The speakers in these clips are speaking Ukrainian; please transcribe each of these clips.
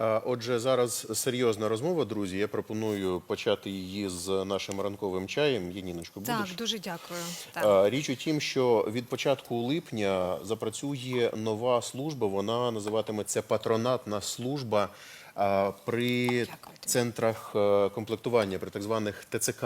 Отже, зараз серйозна розмова, друзі. Я пропоную почати її з нашим ранковим чаєм. Яніночко, будеш? Так, дуже дякую. Так. Річ у тім, що від початку липня запрацює нова служба. Вона називатиметься патронатна служба при центрах е, комплектування, при так званих ТЦК.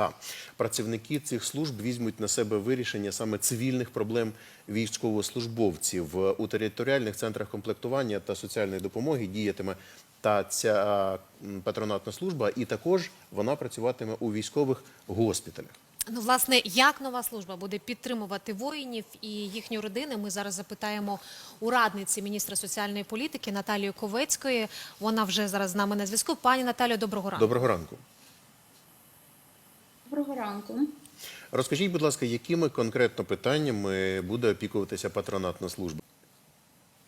Працівники цих служб візьмуть на себе вирішення саме цивільних проблем військовослужбовців у територіальних центрах комплектування та соціальної допомоги. Діятиме та ця патронатна служба, і також вона працюватиме у військових госпіталях. Ну, власне, як нова служба буде підтримувати воїнів і їхні родини? Ми зараз запитаємо у радниці міністра соціальної політики Наталії Ковецької. Вона вже зараз з нами на зв'язку. Пані Наталію, доброго ранку. Доброго ранку. Доброго ранку. Розкажіть, будь ласка, якими конкретно питаннями буде опікуватися патронатна служба?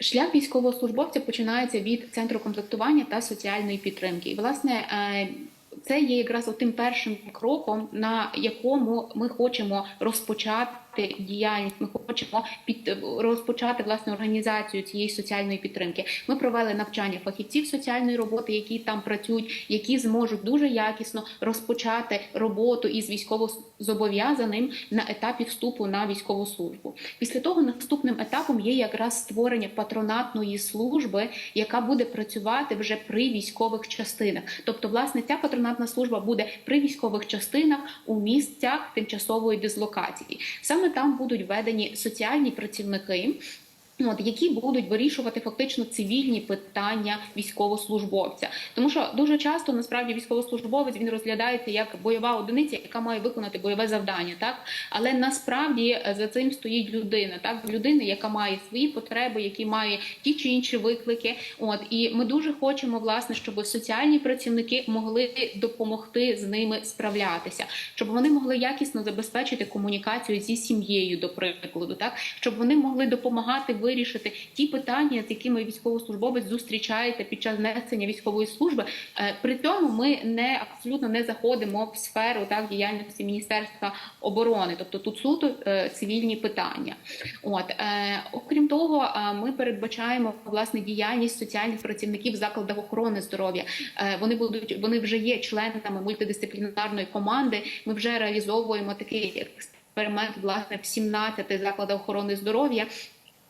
Шлях військовослужбовця починається від центру комплектування та соціальної підтримки. І, власне, е, це є якраз тим першим кроком, на якому ми хочемо розпочати діяльність. Ми хочемо під розпочати власне організацію цієї соціальної підтримки. Ми провели навчання фахівців соціальної роботи, які там працюють, які зможуть дуже якісно розпочати роботу із військовозобов'язаним на етапі вступу на військову службу. Після того наступним етапом є якраз створення патронатної служби, яка буде працювати вже при військових частинах. Тобто, власне, ця патронатна служба буде при військових частинах у місцях тимчасової дислокації. Саме там будуть введені соціальні працівники. От, які будуть вирішувати фактично цивільні питання військовослужбовця, тому що дуже часто насправді військовослужбовець він розглядається як бойова одиниця, яка має виконати бойове завдання, так? Але насправді е, за цим стоїть людина, так? Людина, яка має свої потреби, які має ті чи інші виклики. От і ми дуже хочемо, власне, щоб соціальні працівники могли допомогти з ними справлятися, щоб вони могли якісно забезпечити комунікацію зі сім'єю, до прикладу, так? Щоб вони могли допомагати вирішити ті питання, з якими військовослужбовець зустрічається під час несення військової служби. Е, При цьому ми не абсолютно не заходимо в сферу так діяльності Міністерства оборони, тобто тут суто е, цивільні питання. От е, окрім того, ми передбачаємо власне діяльність соціальних працівників в закладах охорони здоров'я. Вони будуть вони вже є членами мультидисциплінарної команди. Ми вже реалізовуємо такий експеримент власне в 17 закладах охорони здоров'я.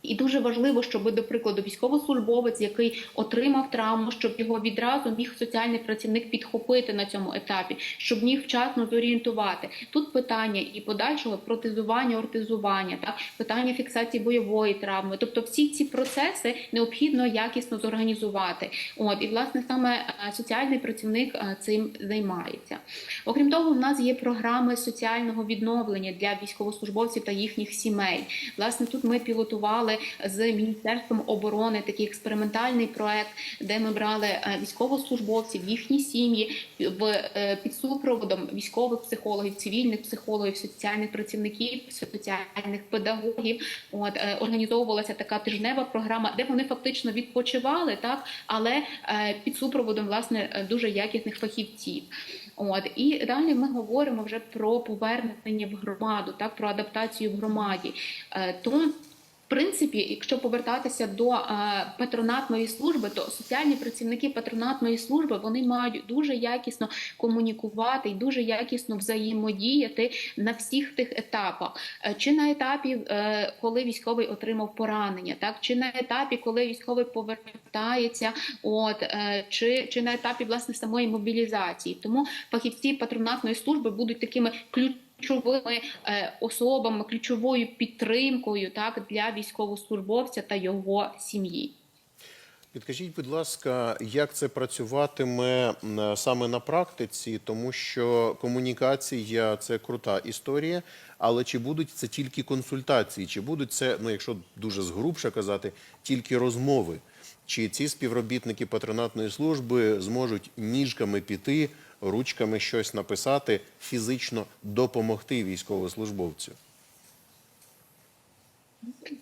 І дуже важливо, щоб, до прикладу, військовослужбовець, який отримав травму, щоб його відразу міг соціальний працівник підхопити на цьому етапі, щоб міг вчасно зорієнтувати. Тут питання і подальшого протезування, ортезування, так питання фіксації бойової травми. Тобто, всі ці процеси необхідно якісно зорганізувати. От і власне саме е, соціальний працівник е, цим займається. Окрім того, в нас є програми соціального відновлення для військовослужбовців та їхніх сімей. Власне, тут ми пілотували з міністерством оборони такий експериментальний проект, де ми брали е, військовослужбовців, їхні сім'ї в е, під супроводом військових психологів, цивільних психологів, соціальних працівників, соціальних педагогів. От е, організовувалася така тижнева програма, де вони фактично відпочивали, так але під супроводом власне дуже якісних фахівців. От і далі ми говоримо вже про повернення в громаду, так про адаптацію в громаді. Е, то принципі, якщо повертатися до е, патронатної служби, то соціальні працівники патронатної служби вони мають дуже якісно комунікувати і дуже якісно взаємодіяти на всіх тих етапах, Е, чи на етапі, е, коли військовий отримав поранення, так чи на етапі, коли військовий повертається, от чи, чи на етапі власне самої мобілізації. Тому фахівці патронатної служби будуть такими ключовими ключовими е, особами, ключовою підтримкою так для військовослужбовця та його сім'ї. Підкажіть, будь ласка, як це працюватиме саме на практиці, тому що комунікація це крута історія, але чи будуть це тільки консультації, чи будуть це, ну якщо дуже згрубше казати, тільки розмови? Чи ці співробітники патронатної служби зможуть ніжками піти, ручками щось написати, фізично допомогти військовослужбовцю?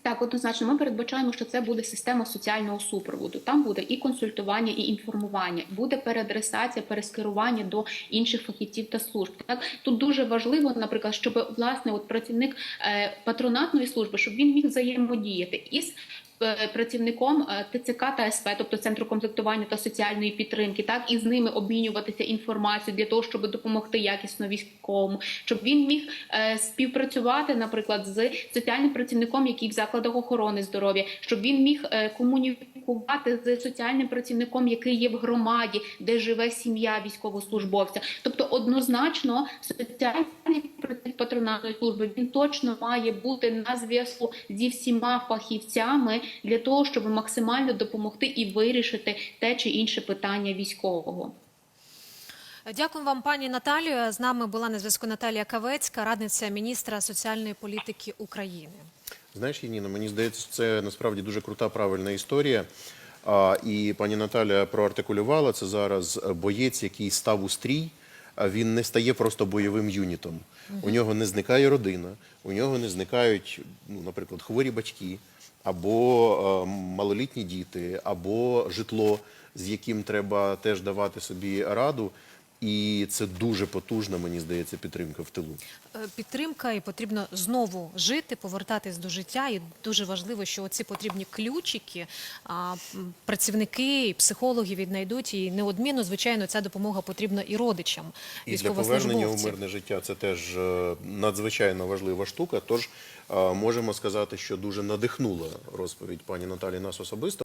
Так, однозначно, ми передбачаємо, що це буде система соціального супроводу. Там буде і консультування, і інформування, буде переадресація, перескерування до інших фахівців та служб. Так тут дуже важливо, наприклад, щоб власне от працівник е, патронатної служби, щоб він міг взаємодіяти із працівником е, ТЦК та СП, тобто центру комплектування та соціальної підтримки, так і з ними обмінюватися інформацією для того, щоб допомогти якісно військовому, щоб він міг е, співпрацювати, наприклад, з соціальним працівником, який в закладах охорони здоров'я, щоб він міг е, комунікувати з соціальним працівником, який є в громаді, де живе сім'я військовослужбовця. Тобто, однозначно, соціальний працівник патронатної служби він точно має бути на зв'язку зі всіма фахівцями для того, щоб максимально допомогти і вирішити те чи інше питання військового. Дякую вам, пані Наталію. З нами була на зв'язку Наталія Кавецька, радниця міністра соціальної політики України. Знаєш, Ніна, мені здається, це насправді дуже крута, правильна історія. А, і пані Наталя проартикулювала це зараз боєць, який став у стрій. Він не стає просто бойовим юнітом. У нього не зникає родина, у нього не зникають, ну, наприклад, хворі батьки, або е, малолітні діти, або житло, з яким треба теж давати собі раду. І це дуже потужна, мені здається, підтримка в тилу. Е, Підтримка і потрібно знову жити, повертатись до життя. І дуже важливо, що ці потрібні ключики а, працівники і психологи віднайдуть. І неодмінно, звичайно, ця допомога потрібна і родичам І для повернення у мирне життя це теж е, надзвичайно важлива штука. Тож е, можемо сказати, що дуже надихнула розповідь пані Наталі нас особисто.